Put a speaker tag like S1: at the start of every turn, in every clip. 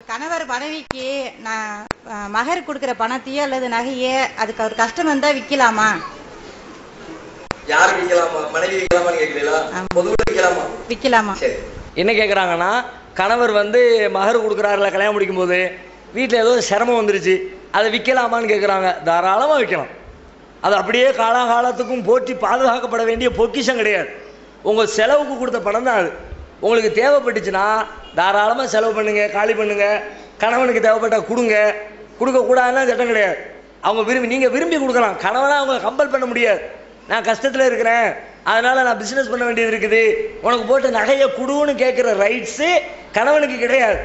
S1: கணவர் மனைவிக்கு நான் மகர் கொடுக்கிற பணத்தையோ அல்லது நகையே அதுக்கு ஒரு கஷ்டம் வந்தா விக்கலாமா?
S2: யார் விற்கலாமா மனைவி விற்கலாமான்னு கேட்கறீங்களா?
S1: ஆமா.
S2: பொதுவில்
S1: விக்கலாமா?
S2: சரி.
S3: என்ன கேட்குறாங்கன்னா கணவர் வந்து மகர் கொடுக்குறாருல கல்யாணம் முடிக்கும்போது வீட்டில் ஏதோ சிரமம் வந்துருச்சு அதை விற்கலாமான்னு கேட்குறாங்க தாராளமாக விற்கலாம் அது அப்படியே காலாகாலத்துக்கும் போற்றி பாதுகாக்கப்பட வேண்டிய பொக்கிஷம் கிடையாது. உங்கள் செலவுக்கு கொடுத்த பணம் தான் அது. உங்களுக்கு தேவைப்பட்டுச்சுன்னா தாராளமாக செலவு பண்ணுங்கள் காலி பண்ணுங்கள் கணவனுக்கு தேவைப்பட்டால் கொடுங்க. கொடுக்கக்கூடாதுன்னா சட்டம் கிடையாது. அவங்க விரும்பி நீங்கள் விரும்பி கொடுக்கலாம். கணவனாக அவங்க கம்பல் பண்ண முடியாது. நான் கஷ்டத்தில் இருக்கிறேன். அதனால் நான் பிஸ்னஸ் பண்ண வேண்டியது இருக்குது. உனக்கு போட்டு நகையை கொடுன்னு கேட்குற ரைட்ஸு கணவனுக்கு கிடையாது.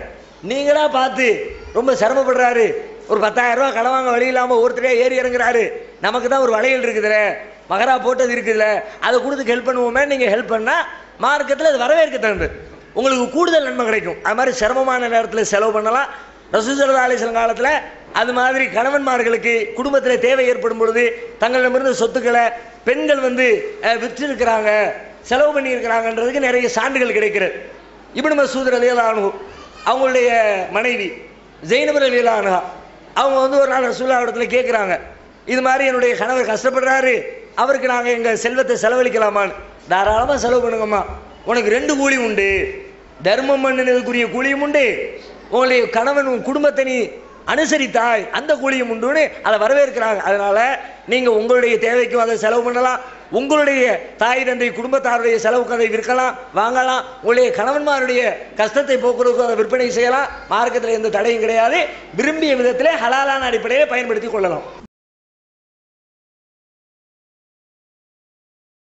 S3: நீங்களாக பார்த்து ரொம்ப சிரமப்படுறாரு. ஒரு பத்தாயிரம் ரூபா கடன் வாங்க வழி இல்லாமல் ஒருத்தரே ஏறி இறங்குறாரு. நமக்கு தான் ஒரு வளையல் இருக்குதுல்ல மகரா போட்டது இருக்குதுல்ல அதை கொடுத்து ஹெல்ப் பண்ணுவோமே. நீங்கள் ஹெல்ப் பண்ணால் மார்க்கெட்டில் அது வரவேற்க தகுந்தது உங்களுக்கு கூடுதல் நன்மை கிடைக்கும். அது மாதிரி சிரமமான நேரத்தில் செலவு பண்ணலாம். ரசூசல்லா அலிஸ்லாம் காலத்தில் அது மாதிரி கணவன்மார்களுக்கு குடும்பத்தில் தேவை ஏற்படும் பொழுது தங்களிடமிருந்து சொத்துக்களை பெண்கள் வந்து விற்றிருக்கிறாங்க செலவு பண்ணியிருக்கிறாங்கன்றதுக்கு நிறைய சான்றுகள் கிடைக்கிறது. இப்படி மசூத் ரலியல்லாஹு அவங்களுடைய மனைவி ஜெயினபர் ரலியல்லாஹு அவங்க வந்து ஒரு நாள் ரசூல்லா இடத்துல கேட்குறாங்க இது மாதிரி என்னுடைய கணவர் கஷ்டப்படுறாரு. அவருக்கு நாங்கள் எங்கள் செல்வத்தை செலவழிக்கலாமான்னு. தாராளமாக செலவு பண்ணுங்கம்மா. உனக்கு ரெண்டு கூலி உண்டு. தர்மம் பண்ணினதுக்குரிய கூலியும் உண்டு. உங்களுடைய கணவன் உன் குடும்பத்தை நீ அனுசரித்தாய் அந்த கூலியும் உண்டுன்னு அதை வரவேற்கிறாங்க. அதனால நீங்கள் உங்களுடைய தேவைக்கும் அதை செலவு பண்ணலாம். உங்களுடைய தாய் தந்தை குடும்பத்தாருடைய செலவுக்கு அதை விற்கலாம் வாங்கலாம். உங்களுடைய கணவன்மாருடைய கஷ்டத்தை போக்குறதுக்கு அதை விற்பனை செய்யலாம். மார்க்கத்தில் எந்த தடையும் கிடையாது. விரும்பிய விதத்திலே ஹலாலான அடிப்படையில் பயன்படுத்தி கொள்ளலாம்.